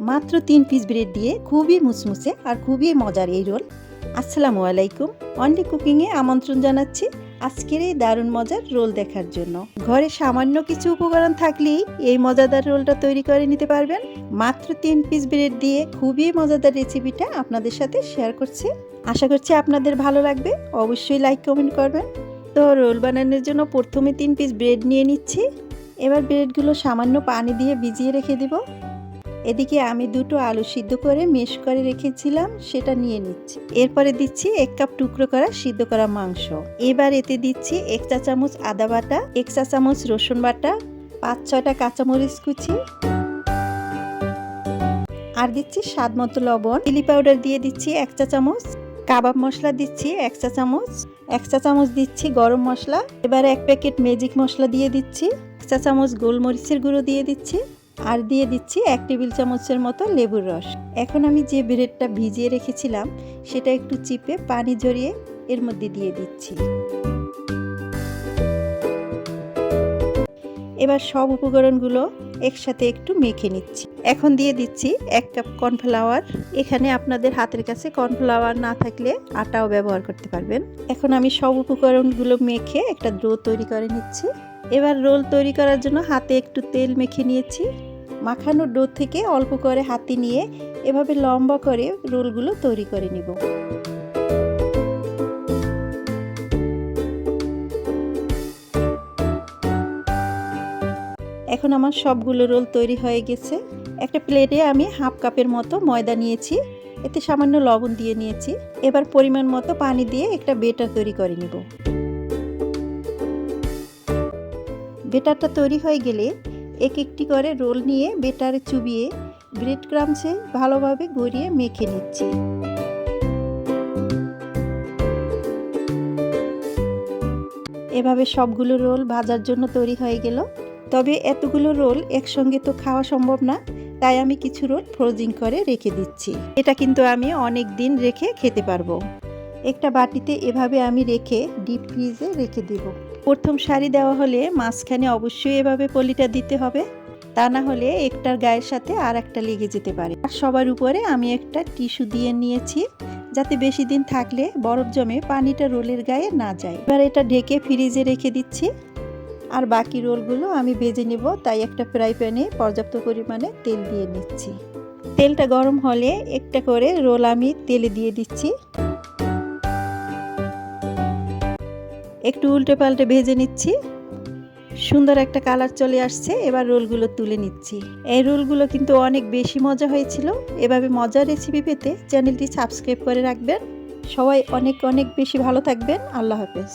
মাত্র তিন piece bread দিয়ে খুবই মুসমুসে আর খুবই মজার এই রোল আসসালামু আলাইকুম। অনলি কুকিংয়ে আমন্ত্রণ জানাচ্ছি আজকের এই দারুণ মজার রোল দেখার জন্য। ঘরে সামান্য কিছু উপকরণ থাকলেই এই মজাদার রোলটা তৈরি করে নিতে পারবেন। মাত্র তিন পিস ব্রেড দিয়ে খুবই মজাদার রেসিপিটা আপনাদের সাথে শেয়ার করছি। আশা করছি আপনাদের ভালো লাগবে। অবশ্যই লাইক কমেন্ট করবেন। তো রোল বানানোর জন্য প্রথমে তিন পিস ব্রেড নিয়ে নিচ্ছি। এবার ব্রেডগুলো সামান্য পানি দিয়ে ভিজিয়ে রেখে দিব। এদিকে আমি দুটো আলু সিদ্ধ করে মেশ করে রেখেছিলাম, সেটা নিয়ে নিচ্ছি। এরপরে দিচ্ছি এক কাপ টুকরো করা সিদ্ধ করা মাংস। এবার এতে দিচ্ছি এক চা চামচ আদা বাটা, এক চা চামচ রসুন বাটা, পাঁচ ছয়টা কাঁচামরিচ কুচি আর দিচ্ছি স্বাদ মতো লবণ। চিলি পাউডার দিয়ে দিচ্ছি এক চা চামচ। কাবাব মশলা দিচ্ছি এক চা চামচ। এক চা চামচ দিচ্ছি গরম মশলা। এবার এক প্যাকেট ম্যাজিক মশলা দিয়ে দিচ্ছি। এক চা চামচ গোলমরিচের গুঁড়ো দিয়ে দিচ্ছি। আর দিয়ে দিচ্ছি এক টেবিল চামচের মতো লেবুর রস। এখন আমি যে ব্রেডটা ভিজিয়ে রেখেছিলাম, সেটা একটু চিপে পানি ঝরিয়ে এর মধ্যে দিয়ে দিচ্ছি। এবার সব উপকরণগুলো একসাথে একটু মেখে নিচ্ছি। এখন দিয়ে দিচ্ছি এক কাপ কর্নফ্লাওয়ার। এখানে আপনাদের হাতের কাছে কর্নফ্লাওয়ার না থাকলে আটাও ব্যবহার করতে পারবেন। এখন আমি সব উপকরণগুলো মেখে একটা ডো তৈরি করে নিচ্ছি। এবার রোল তৈরি করার জন্য হাতে একটু তেল মেখে নিয়েছি। মাখানো ডো থেকে অল্প করে হাতি নিয়ে এভাবে লম্বা করে রোলগুলো তৈরি করে নিব। এখন আমার সবগুলো রোল তৈরি হয়ে গেছে। একটা প্লেটে আমি হাফ কাপের মতো ময়দা নিয়েছি, এতে সামান্য লবণ দিয়ে নিয়েছি। এবার পরিমাণ মতো পানি দিয়ে একটা বেটার তৈরি করে নিব। বেটারটা তৈরি হয়ে গেলে এক একটি করে রোল নিয়ে বেটারে চুবিয়ে ব্রেড ক্রামসে ভালোভাবে গড়িয়ে মেখে নিচ্ছি। এভাবে সবগুলো রোল ভাজার জন্য তৈরি হয়ে গেল। তবে এতগুলো রোল একসঙ্গে তো খাওয়া সম্ভব না, তাই আমি কিছু রোল ফ্রোজিং করে রেখে দিচ্ছি। এটা কিন্তু আমি অনেক দিন রেখে খেতে পারব। একটা বাটিতে এভাবে আমি রেখে ডিপ ফ্রিজে রেখে দেব। প্রথম শাড়ি দেওয়া হলে মাঝখানে অবশ্যই এভাবে পলিটা দিতে হবে। তা না হলে একটার গায়ের সাথে আর একটা লেগে যেতে পারে। আর সবার উপরে আমি একটা টিস্যু দিয়ে নিয়েছি, যাতে বেশি দিন থাকলে বরফ জমে পানিটা রোলের গায়ে না যায়। এবার এটা ঢেকে ফ্রিজে রেখে দিচ্ছি। আর বাকি রোলগুলো আমি ভেজে নেব, তাই একটা ফ্রাই প্যানে পর্যাপ্ত পরিমাণে তেল দিয়ে নিচ্ছি। তেলটা গরম হলে একটা করে রোল আমি তেলে দিয়ে দিচ্ছি। একটু উল্টে পাল্টে ভেজে নিচ্ছি। সুন্দর একটা কালার চলে আসছে, এবার রোলগুলো তুলে নিচ্ছি। এই রোলগুলো কিন্তু অনেক বেশি মজা হয়েছিল। এভাবে মজার রেসিপি পেতে চ্যানেলটি সাবস্ক্রাইব করে রাখবেন। সবাই অনেক অনেক বেশি ভালো থাকবেন। আল্লাহ হাফেজ।